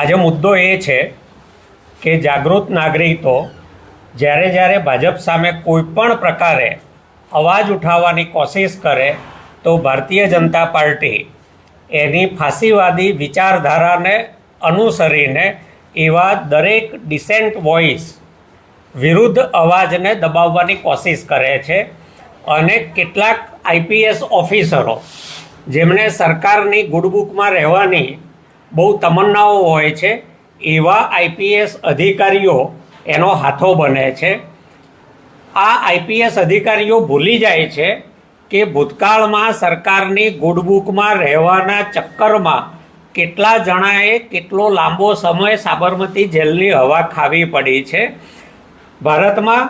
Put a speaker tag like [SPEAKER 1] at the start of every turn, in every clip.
[SPEAKER 1] આજે મુદ્દો એ છે કે જાગૃત નાગરિકો જ્યારે જ્યારે ભાજપ સામે કોઈ પણ પ્રકારે અવાજ ઉઠાવવાની કોશિશ કરે તો ભારતીય જનતા પાર્ટી એની ફાંસીવાદી વિચારધારાને અનુસરીને એવા દરેક ડિસેન્ટ વોઇસ વિરુદ્ધ અવાજને દબાવવાની કોશિશ કરે છે અને કેટલાક આઈપીએસ ઓફિસરો જેમણે સરકારની ગુડબુકમાં રહેવાની બહુ તમન્નાઓ હોય છે, એવા આઈપીએસ અધિકારીઓ એનો હાથો બને છે. આ આઈપીએસ અધિકારીઓ ભૂલી જાય છે કે ભૂતકાળમાં સરકારની ગુડબુકમાં રહેવાના ચક્કરમાં કેટલા જણાએ કેટલો લાંબો સમય સાબરમતી જેલની હવા ખાવી પડી છે. ભારતમાં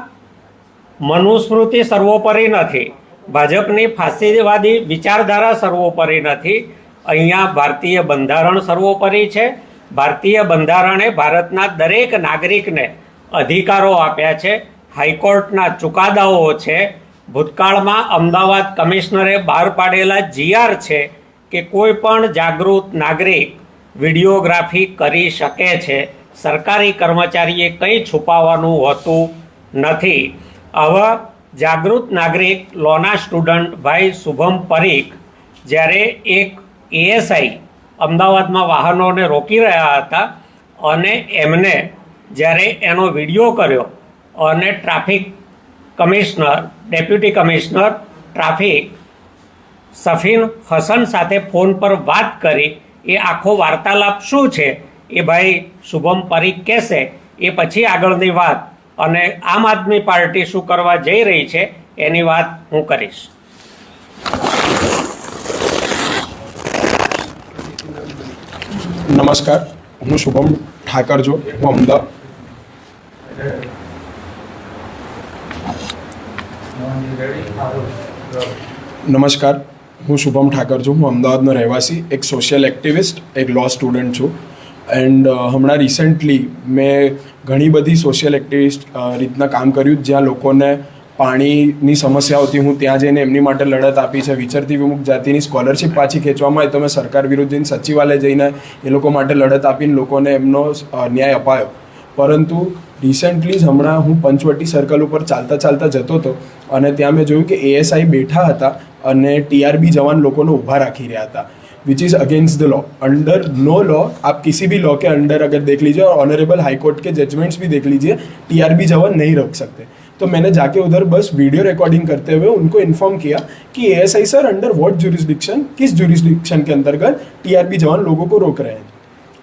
[SPEAKER 1] મનુસ્મૃતિ સર્વોપરી નથી, ભાજપની ફાંસીવાદી વિચારધારા સર્વોપરી નથી અહીંયા ભારતીય બંધારણ સર્વોપરી છે. ભારતીય બંધારણે ભારતના દરેક નાગરિકને અધિકારો આપ્યા છે. હાઈકોર્ટના ચુકાદાઓ છે. ભૂતકાળમાં અમદાવાદ કમિશનરે બહાર પાડેલા જીઆર છે કે કોઈ પણ જાગૃત નાગરિક વિડીયોગ્રાફી કરી શકે છે. સરકારી કર્મચારીએ કંઈ છુપાવવાનું હોતું નથી. આવા જાગૃત નાગરિક લોના સ્ટુડન્ટ ભાઈ શુભમ પરીખ જ્યારે એક એએસઆઈ અમદાવાદમાં વાહનોને રોકી રહ્યા હતા અને એમને જ્યારે એનો વીડિયો કર્યો અને traffic commissioner, deputy commissioner traffic Safin Hasan સાથે ફોન પર વાત કરી, એ આખો વાર્તાલાપ શું છે? એ ભાઈ શુભમ પરીખ કહેશે. એ પછી આગળની વાત. અને આમ આદમી પાર્ટી શું કરવા જઈ રહી છે, એની વાત હું કરીશ.
[SPEAKER 2] નમસ્કાર. હું શુભમ ઠાકર છું. હું અમદાવાદ. નમસ્કાર. હું શુભમ ઠાકર છું. હું અમદાવાદનો રહેવાસી, એક સોશિયલ એક્ટિવિસ્ટ એક લો સ્ટુડન્ટ છું. એન્ડ હમણાં રિસેન્ટલી મેં ઘણી બધી સોશિયલ એક્ટિવિસ્ટ રીતના કામ કર્યું. જ્યાં લોકોને પાણીની સમસ્યા હતી હું ત્યાં જઈને એમની માટે લડત આપી છે વિચરતી વિમુખ જાતિની સ્કોલરશિપ પાછી ખેંચવામાં આવી તો મેં સરકાર વિરુદ્ધ જઈને સચિવાલય જઈને એ લોકો માટે લડત આપીને લોકોને એમનો અ, ન્યાય અપાયો પરંતુ રિસેન્ટલી જ હમણાં હું પંચવટી સર્કલ ઉપર ચાલતા ચાલતા જતો હતો અને ત્યાં મેં જોયું કે એએસઆઈ બેઠા હતા અને ટીઆરબી જવાન લોકોને ઊભા રાખી રહ્યા હતા which is against the law under no law आप किसी भी लॉ के अंडर अगर देख लीजिए और ऑनरेबल हाई कोर्ट के जजमेंट्स भी देख लीजिए टीआरबी जवान नहीं रोक सकते तो मैंने जाके उधर बस वीडियो रिकॉर्डिंग करते हुए उनको इन्फॉर्म किया कि ASI sir under what jurisdiction किस जुरिस्डिक्शन के अंतर्गत टीआरबी जवान लोगों को रोक रहे हैं?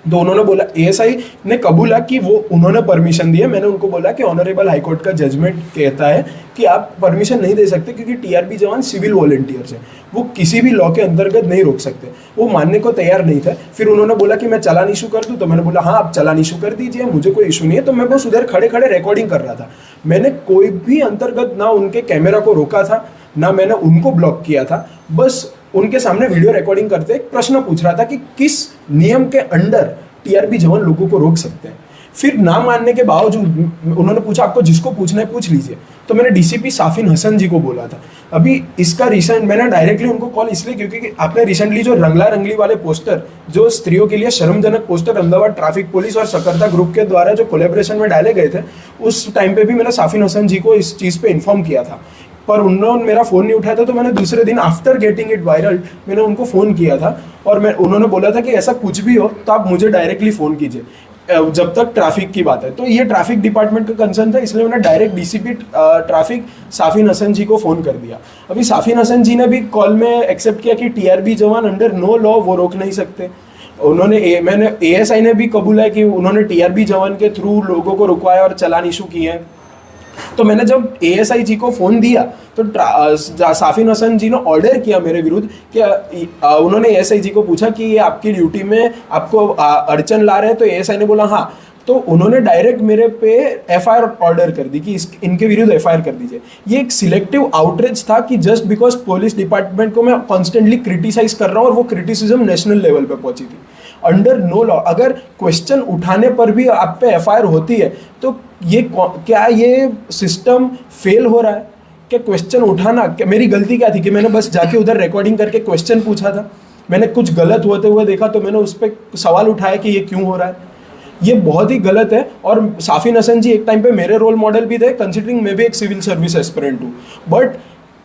[SPEAKER 2] तो उन्होंने बोला एएसआई ने कबूला कि वो, उन्होंने परमिशन दी है मैंने उनको बोला कि ऑनरेबल हाई कोर्ट का जजमेंट कहता है कि आप परमिशन नहीं दे सकते क्योंकि टीआरपी जवान सिविल वॉलेंटियर्स हैं। वो किसी भी लॉ के अंतर्गत नहीं रोक सकते। वो मानने को तैयार नहीं थे। फिर उन्होंने बोला कि मैं चलान इशू कर दूँ। तो मैंने बोला हाँ आप चलान इशू कर दीजिए, मुझे कोई इशू नहीं है। तो मैं बस उधर खड़े खड़े रिकॉर्डिंग कर रहा था। मैंने कोई भी अंतर्गत ना उनके कैमरा को रोका था, ना मैंने उनको ब्लॉक किया था। बस उनके सामने वीडियो रिकॉर्डिंग करते एक प्रश्न पूछ रहा था कि किस नियम के अंडर टीआरपी जवान लोगों को रोक सकते हैं? फिर ना मानने के बावजूद उन्होंने पूछा, आपको जिसको पूछना है पूछ लीजिए। तो मैंने डीसीपी साफिन हसन जी को बोला था। अभी इसका रिसेंट मैंने डायरेक्टली उनको कॉल इसलिए क्योंकि आपने रिसेंटली जो रंगला रंगली वाले पोस्टर जो स्त्रियों के लिए शर्मजनक पोस्टर अहमदाबाद ट्रैफ़िक पुलिस और सकरता ग्रुप के द्वारा जो कोलेब्रेशन में डाले गए थे, उस टाइम पे भी मैंने साफिन हसन जी को इस चीज़ पे इन्फॉर्म किया था। पर उन्होंने मेरा फ़ोन नहीं उठाया था तो मैंने दूसरे दिन आफ्टर गेटिंग इट वायरल मैंने उनको फ़ोन किया था और मैं, उन्होंने बोला था कि ऐसा कुछ भी हो तो आप मुझे डायरेक्टली फ़ोन कीजिए। जब तक ट्रैफ़िक की बात है। तो ये ट्रैफ़िक डिपार्टमेंट का कंसर्न था इसलिए मैंने direct DCP traffic Safin Hasan ji को फ़ोन कर दिया। अभी साफिन हसन जी ने भी कॉल में एक्सेप्ट किया कि टीआरबी जवान अंडर नो लॉ वो रोक नहीं सकते। उन्होंने ए, मैंने एएसआई ने भी कबूला है कि उन्होंने टीआरबी जवान के थ्रू लोगों को रुकवाया और चलान इशू किए हैं। तो मैंने जब एएसआई जी को फ़ोन दिया तो साफिन हसन जी ने ऑर्डर किया मेरे विरुद्ध कि अ, अ, उन्होंने एएसआई जी को पूछा कि ये आपकी ड्यूटी में आपको अड़चन ला रहे हैं? तो एएसआई ने बोला हाँ। तो उन्होंने डायरेक्ट मेरे पे एफआईआर ऑर्डर कर दी कि इस इनके विरुद्ध एफआईआर कर दीजिए। ये एक सिलेक्टिव आउटरीच था कि जस्ट बिकॉज़ पुलिस डिपार्टमेंट को मैं कॉन्स्टेंटली क्रिटिसाइज कर रहा हूँ और वो क्रिटिसिज्म नेशनल लेवल पर पहुँची थी। अंडर नो लॉ, अगर क्वेश्चन उठाने पर भी आप पे एफआईआर होती है तो ये क्या ये सिस्टम फेल हो रहा है? क्या क्वेश्चन उठाना, क्या मेरी गलती क्या थी कि मैंने बस जाके उधर रिकॉर्डिंग करके क्वेश्चन पूछा था? मैंने कुछ गलत होते हुए देखा तो मैंने उस पर सवाल उठाया कि ये क्यों हो रहा है? ये बहुत ही गलत है और साफिन हसन जी एक टाइम पे मेरे रोल मॉडल भी थे कंसिडरिंग मैं भी एक सिविल सर्विस एस्पिरेंट हूँ। बट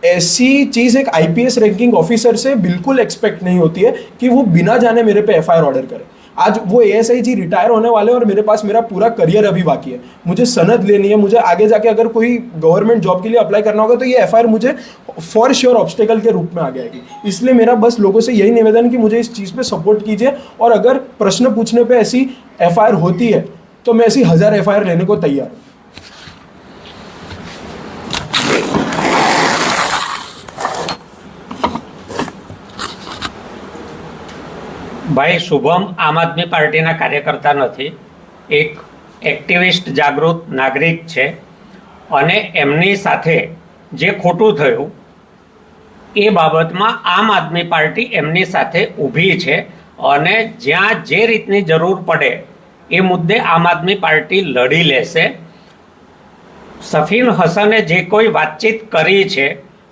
[SPEAKER 2] ऐसी चीज़ एक आईपीएस रैंकिंग ऑफिसर से बिल्कुल एक्सपेक्ट नहीं होती है कि वो बिना जाने मेरे पे एफआईआर ऑर्डर करे। आज वो ए एस आई जी रिटायर होने वाले हैं और मेरे पास मेरा पूरा करियर अभी बाकी है। मुझे सनद लेनी है, मुझे आगे जाके अगर कोई गवर्नमेंट जॉब के लिए अप्लाई करना होगा तो ये एफआईआर मुझे फॉर श्योर ऑब्स्टेकल के रूप में आ जाएगी। इसलिए मेरा बस लोगों से यही निवेदन कि मुझे इस चीज़ पे सपोर्ट कीजिए और अगर प्रश्न पूछने पर ऐसी एफआईआर होती है तो मैं ऐसी हज़ार एफआईआर लेने को तैयार हूँ।
[SPEAKER 1] ભાઈ, શુભમ આમ આદમી પાર્ટીના કાર્યકર્તા નથી. એક એક્ટિવિસ્ટ જાગૃત નાગરિક છે અને એમની સાથે જે ખોટું થયું, એ બાબતમાં આમ આદમી પાર્ટી એમની સાથે ઊભી છે અને જ્યાં જે રીતની જરૂર પડે એ મુદ્દે આમ આદમી પાર્ટી લડી લેશે. સફીન હસને જે કોઈ વાતચીત કરી છે,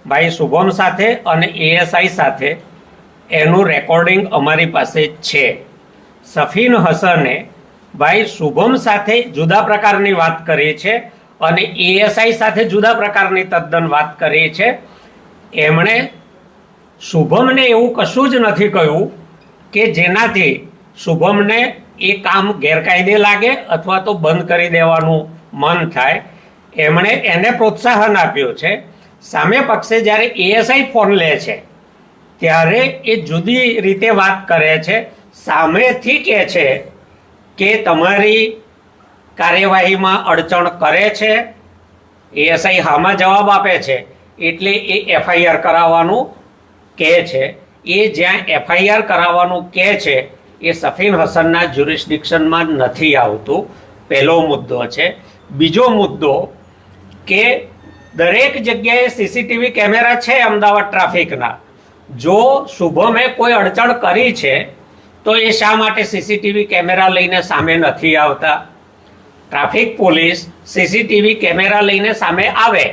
[SPEAKER 1] ભાઈ, શુભમ સાથે અને એએસઆઈ સાથે એનું રેકોર્ડિંગ અમારી પાસે છે. સફીન હસને ભાઈ શુભમ સાથે જુદા પ્રકારની વાત કરી છે અને એએસઆઈ સાથે જુદા પ્રકારની તદ્દન વાત કરી છે. એમણે શુભમને એવું કશું જ નથી કહ્યું કે જેનાથી શુભમને એ કામ ગેરકાયદે લાગે અથવા તો બંધ કરી દેવાનું મન થાય. એમણે એને પ્રોત્સાહન આપ્યું છે. સામે પક્ષે જ્યારે એએસઆઈ ફોન લે છે ત્યારે એ જુદી રીતે વાત કરે છે, સામેથી કહે છે કે તમારી કાર્યવાહીમાં અડચણ કરે છે? એએસઆઈ હામાં જવાબ આપે છે. એટલે એ એફઆઈઆર કરાવવાનું કહે છે. એ જ્યાં એફઆઈઆર કરાવવાનું કહે છે, એ સફીન હસનના જ્યુરિસ્ડિક્શનમાં નથી આવતું. પહેલો મુદ્દો છે. બીજો મુદ્દો કે દરેક જગ્યાએ સીસીટીવી કેમેરા છે અમદાવાદ ટ્રાફિકના? જો શુભમે કોઈ અડચણ કરી છે, તો એ શા માટે સીસીટીવી કેમેરા લઈને સામે નથી આવતા? ટ્રાફિક પોલીસ સીસીટીવી કેમેરા લઈને સામે આવે.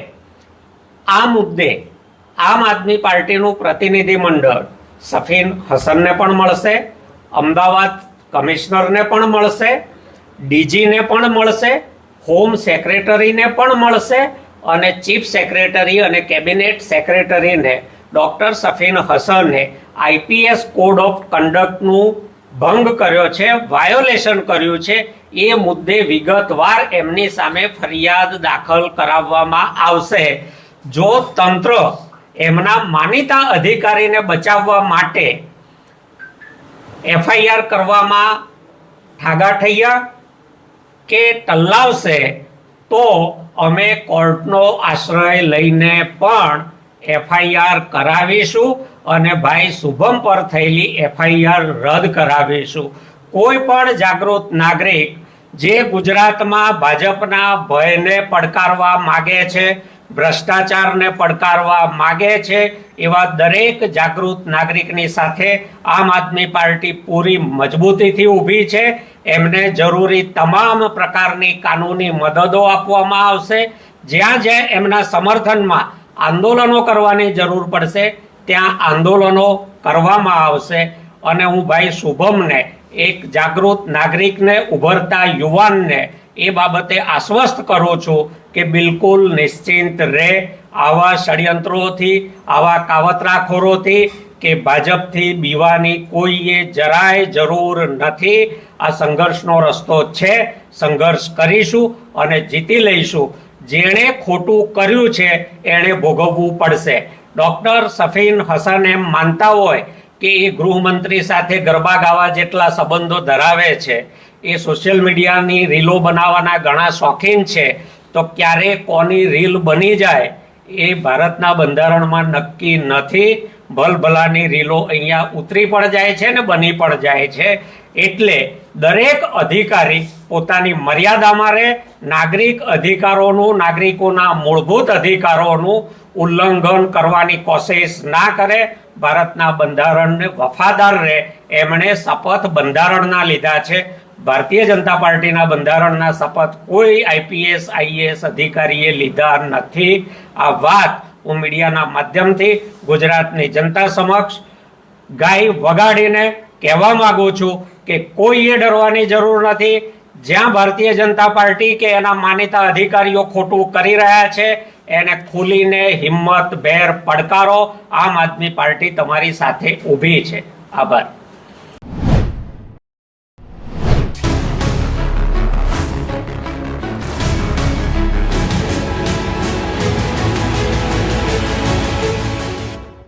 [SPEAKER 1] આ મુદ્દે આમ આદમી પાર્ટીનું પ્રતિનિધિ મંડળ સફીન હસનને પણ મળશે, અમદાવાદ કમિશનરને પણ મળશે, ડીજીને પણ મળશે, હોમ સેક્રેટરીને પણ મળશે અને ચીફ સેક્રેટરી અને કેબિનેટ સેક્રેટરીને ડૉક્ટર સફીન હસને આઈપીએસ કોડ ઓફ કન્ડક્ટનું ભંગ કર્યો છે, વાયોલેશન કર્યું છે. એ મુદ્દે વિગતવાર એમની સામે ફરિયાદ દાખલ કરાવવામાં આવશે. જો તંત્ર એમના માનીતા અધિકારીને બચાવવા માટે એફઆઈઆર કરવામાં ઠાગાઠૈયા કે ટલ્લાવશે, તો અમે કોર્ટનો આશ્રય લઈને પણ એફઆઈઆર કરાવીશું અને ભાઈ શુભમ પર થયેલી એફઆઈઆર રદ કરાવીશું. કોઈ પણ જાગૃત નાગરિક જે ગુજરાતમાં ભાજપના ભયને પડકારવા માગે છે, ભ્રષ્ટાચારને પડકારવા માગે છે, એવા દરેક જાગૃત નાગરિકની સાથે આમ આદમી પાર્ટી પૂરી મજબૂતીથી ઊભી છે. એમને જરૂરી તમામ પ્રકારની કાનૂની મદદો આપવામાં આવશે. જ્યાં જ્યાં એમના સમર્થનમાં આંદોલનો કરવાની જરૂર પડશે. ત્યાં આંદોલનો કરવામાં આવશે અને હું ભાઈ શુભમને, એક જાગૃત નાગરિકને ઉભરતા યુવાનને એ બાબતે આશ્વસ્ત કરું છું કે બિલકુલ નિશ્ચિંત રહે આવા ષડયંત્રોથી, આવા કાવતરાખોરોથી કે ભાજપથી બીવાની કોઈએ જરાય જરૂર નથી. આ સંઘર્ષનો રસ્તો છે. સંઘર્ષ કરીશું અને જીતી લઈશું. જેણે ખોટું કર્યું છે, એણે ભોગવવું પડશે. ડૉક્ટર સફીન હસન એમ માનતા હોય કે એ ગૃહમંત્રી સાથે ગરબા ગાવા જેટલા સંબંધો ધરાવે છે, એ સોશિયલ મીડિયાની રીલો બનાવવાના ઘણા શોખીન છે, તો ક્યારે કોની રીલ બની જાય એ ભારતના બંધારણમાં નક્કી નથી. ભલભલાની રીલો અહીંયા ઉતરી પણ જાય છે ને બની પણ જાય છે. એટલે દરેક અધિકારી પોતાની મર્યાદામાં રહે, નાગરિક અધિકારોનું, નાગરિકોના મૂળભૂત અધિકારોનું ઉલ્લંઘન કરવાની કોશિશ ના કરે, ભારતના બંધારણને વફાદાર રહે, એમણે શપથ બંધારણના લીધા છે. ભારતીય જનતા પાર્ટીના બંધારણના શપથ કોઈ આઈપીએસ, આઈએએસ અધિકારીએ લીધા નથી. આ વાત હું મીડિયાના માધ્યમથી ગુજરાતની જનતા સમક્ષ ગાય વગાડીને કહેવા માગું છું કે કોઈએ ડરવાની જરૂર નથી. જ્યાં ભારતીય જનતા પાર્ટી કે એના માનીતા અધિકારીઓ ખોટું કરી રહ્યા છે, એને ખુલીને હિંમત, ભેર, પડકારો આમ આદમી પાર્ટી તમારી સાથે ઊભી છે. આભાર.